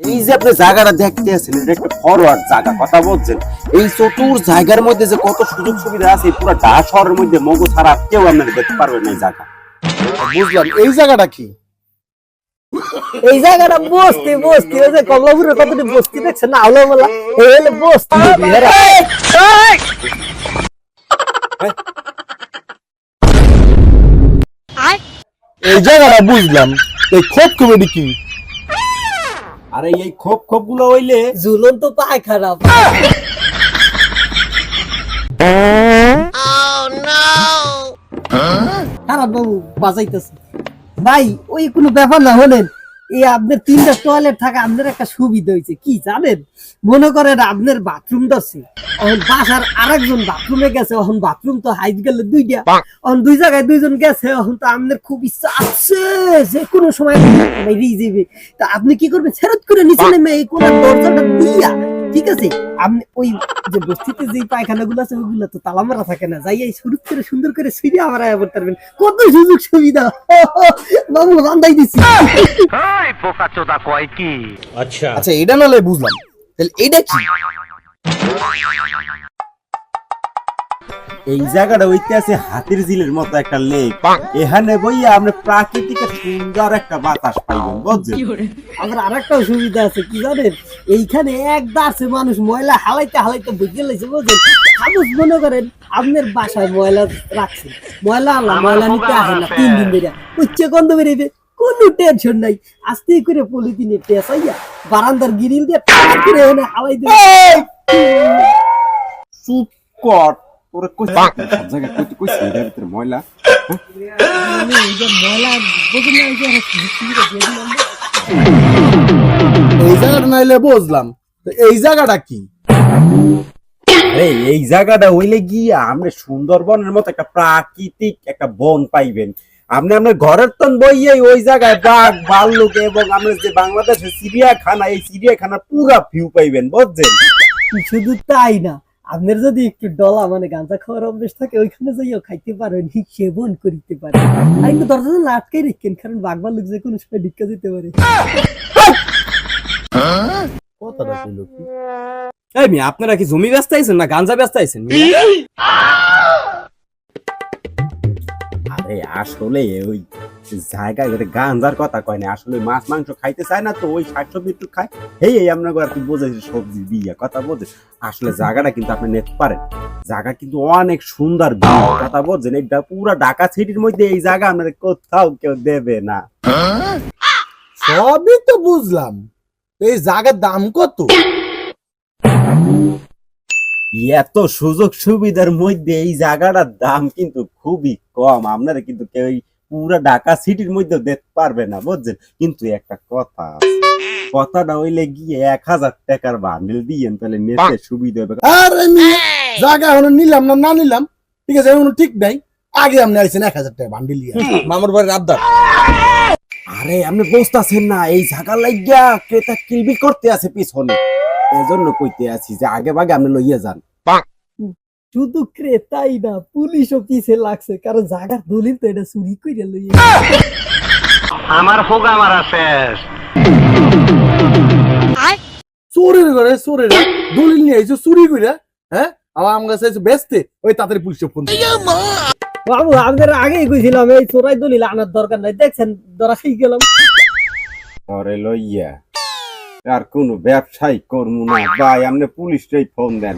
এই যে আপনি জায়গাটা দেখতে আছেন এটা একটা ফরওয়ার্ড জায়গা কথা বলছেন এই চতুর জায়গার মধ্যে যে কত সুযোগ সুবিধা আছে পুরো ঢাকা শহরের মধ্যে মগু ছাড়া কেউ আপনারা দেখতে পারবেন না এই জায়গা বুঝলাম এই জায়গাটা কি এই জায়গাটা বসতি বসতি ওই যে কমলাপুরের কতটি বসতি দেখছেন না আলো বলা এই হলে বসতি। এই জায়গাটা বুঝলাম এই খোপ কমেডি কি আরে এই খোপ খোপগুলো হইলে ঝুলন তো পায় খারাপ খারাপ বাবু বাজাইতেছে। ভাই ওই কোনো ব্যাপার না হলেন। এই আপনার তিনটা টয়লেট থাকা আপনার একটা সুবিধা হয়েছে কি জানেন মনে করেন আপনার বাথরুম আছে এখন বাসার আরেকজন বাথরুমে গেছে এখন বাথরুম তো হাইট গেলে দুইটা এখন দুই জায়গায় দুইজন গেছে এখন তো আপনার খুব ইচ্ছা আছে যে কোনো সময় যাবে তা আপনি কি করবেন ফেরত করে নিচে নেমে এই কোনো দরজাটা দিয়া ঠিক আছে আপনি ওই যে বস্তিতে যে পায়খানা গুলো আছে ওইগুলো তো তালা মারা থাকে না। যাই সুরুপ শুরু করে সুন্দর করে সিঁড়ি আমার আয়া করতে পারবেন। কত সুযোগ সুবিধা। বাবু কি? আচ্ছা। আচ্ছা এটা নালে বুঝলাম। তাহলে এটা কি? এই জায়গাটা হইতে আছে হাতির ঝিলের মতো একটা লেক। এখানে বইয়া আমরা প্রাকৃতিক সুন্দর একটা বাতাস পাইবেন বুঝছেন? আমার আরেকটাও সুবিধা আছে কি জানেন? এইখানে এক দাসে মানুষ ময়লা হালাইতে হালাইতে বুঝে লাইছে বুঝলেন সাপোজ মনে করেন আপনার বাসায় ময়লা রাখছেন ময়লা আনলাম ময়লা নিতে আসে না তিন দিন ধরে উচ্চ গন্ধ বেরিয়ে কোনো টেনশন নাই। আস্তে করে পলিথিনে পেঁচাইয়া বারান্দার গিরিল দিয়ে করে হালাই দিয়ে চুপ কর। তোরে কইছি সব জায়গায় কইতে কইছি এটার ভিতরে ময়লা এই জায়গাটা নাইলে বুঝলাম এই জায়গাটা কি এই জায়গাটা হইলে গিয়া আপনি সুন্দরবনের মতো একটা প্রাকৃতিক একটা বন পাইবেন আপনি আপনার ঘরের তন বইয়ে ওই জায়গায় বাঘ ভাল্লুক এবং আমরা যে বাংলাদেশের চিড়িয়াখানা এই চিড়িয়াখানার পুরা ভিউ পাইবেন বুঝছেন শুধু তাই না আপনার যদি একটু ডলা মানে গাঁজা খাওয়ার অভ্যেস থাকে ওইখানে যাইও খাইতে পারেন সেবন করিতে পারেন। আর কিন্তু দরজা আটকাই রেখেন কারণ বাঘ লোক যে কোনো সময় ঢিক্কা দিতে পারে। কথাটা কইলো কি? এই মিয়া আপনারা কি জমি ব্যস্ত আইছেন না গাঞ্জা ব্যস্ত আইছেন আরে আসলে ওই জায়গায় একটা গাঞ্জার কথা কয় না আসলে মাছ মাংস খাইতে চায় না তো ওই শাক সবজি একটু খায়। এই এই আপনার আর কি বোঝাইছে সবজি দিয়ে কথা বোঝে আসলে জায়গাটা কিন্তু আপনি নিতে পারেন। জায়গা কিন্তু অনেক সুন্দর কথা বলছেন। এটা পুরো ঢাকা সিটির মধ্যে এই জায়গা আপনার কোথাও কেউ দেবে না। সবই তো বুঝলাম। এই জায়গার দাম কত? এত সুযোগ সুবিধার মধ্যে এই জায়গাটার দাম কিন্তু খুবই কম। আপনারা কিন্তু কেউ এই পুরা ঢাকা সিটির মধ্যে দেখতে পারবে না বুঝছেন? কিন্তু একটা কথা কথাটা হইলে গিয়ে এক হাজার টাকার বান্ডেল দিয়েন তাহলে নেতে সুবিধা হবে। আরে জায়গা এখন নিলাম না না নিলাম? ঠিক আছে এখন ঠিক নাই। আগে আপনি আইছেন এক হাজার টাকা বান্ডিল দিয়ে মামার বাড়ির আবদার। আরে আপনি বুঝতেছেন না এই জায়গা লাগিয়া ক্রেতা কিলবিল করতে আছে পিছনে। এজন্য কইতে আছি যে আগে ভাগে আপনি লইয়া যান। শুধু ক্রেতাই না পুলিশও পিছে লাগছে কারণ জায়গার দলিল তো এটা চুরি করে লইয়ে চোরের ঘরে চোরের দলিল নিয়ে আইছো চুরি করে হ্যাঁ? আমার আমার কাছে বেচতে। ওই তাড়াতাড়ি পুলিশে ফোন বাবু আমাদের আগেই কইছিলাম এই চোরাই দলিল আনার দরকার নাই। দেখছেন ধরা খেয়ে গেলাম। পরে লইয়া। আর কোন ব্যবসায়ী কর্ম না। ভাই আপনি পুলিশটাই ফোন দেন।